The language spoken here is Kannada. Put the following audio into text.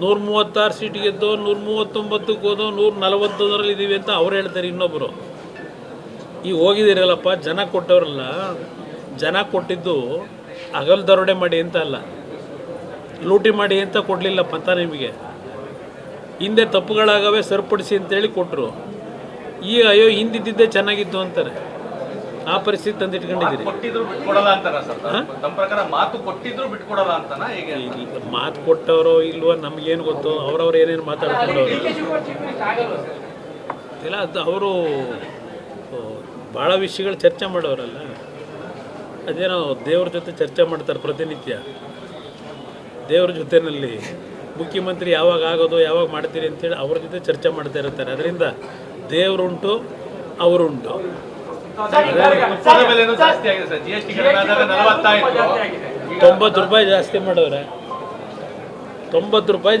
ನೂರ ಮೂವತ್ತಾರು ಸೀಟ್ ಗೆದ್ದು ನೂರ ಮೂವತ್ತೊಂಬತ್ತಕ್ಕೆ ಹೋದೋ ನೂರ ನಲವತ್ತೊಂದರಲ್ಲಿ ಇದ್ದೀವಿ ಅಂತ ಅವ್ರು ಹೇಳ್ತಾರೆ ಇನ್ನೊಬ್ಬರು ಈಗ ಹೋಗಿದ್ದೀರಲ್ಲಪ್ಪ, ಜನ ಕೊಟ್ಟವರಲ್ಲ, ಜನ ಕೊಟ್ಟಿದ್ದು ಹಗಲ್ ದರೋಡೆ ಮಾಡಿ ಅಂತ ಅಲ್ಲ. ಲೂಟಿ ಮಾಡಿ ಅಂತ ಕೊಡಲಿಲ್ಲಪ್ಪ ಅಂತ ನಿಮಗೆ. ಹಿಂದೆ ತಪ್ಪುಗಳಾಗವೇ ಸರಿಪಡಿಸಿ ಅಂತೇಳಿ ಕೊಟ್ಟರು ಈಗ ಅಯ್ಯೋ ಹಿಂದಿದ್ದಿದ್ದೇ ಚೆನ್ನಾಗಿತ್ತು ಅಂತಾರೆ. ಆ ಪರಿಸ್ಥಿತಿ ತಂದಿಟ್ಕೊಂಡಿದ್ದೀರಿ? ಕೊಟ್ಟವರೋ ಮಾತು ಕೊಟ್ಟವರು ಇಲ್ವೋ ನಮಗೇನು ಗೊತ್ತು? ಅವ್ರವ್ರು ಏನೇನು ಮಾತಾಡ್ಕೊಂಡವ್ರು? ಇಲ್ಲ ಅದು ಅವರು ಭಾಳ ವಿಷಯಗಳು ಚರ್ಚೆ ಮಾಡೋರಲ್ಲ. ಅದೇನೋ ದೇವ್ರ ಜೊತೆ ಚರ್ಚೆ ಮಾಡ್ತಾರೆ ಪ್ರತಿನಿತ್ಯ. ದೇವ್ರ ಜೊತೆನಲ್ಲಿ ಮುಖ್ಯಮಂತ್ರಿ ಯಾವಾಗ ಆಗೋದು ಯಾವಾಗ ಮಾಡ್ತೀರಿ ಅಂತೇಳಿ ಅವ್ರ ಜೊತೆ ಚರ್ಚೆ ಮಾಡ್ತಾ ಇರ್ತಾರೆ. ಅದರಿಂದ ದೇವರುಂಟು ಅವರುಂಟು. ತುಪ್ಪದ ಬೆಲೆನೂ ಜಾಸ್ತಿ ಆಗಿದೆ ಸರ್. ಜಿ ಎಸ್ ಟಿ ಕಡಿಮೆ ಆದಾಗ ನಲವತ್ತಾಯ್ತು ತೊಂಬತ್ತು ರೂಪಾಯಿ ಜಾಸ್ತಿ ಮಾಡವ್ರೆ ತೊಂಬತ್ತು ರೂಪಾಯಿ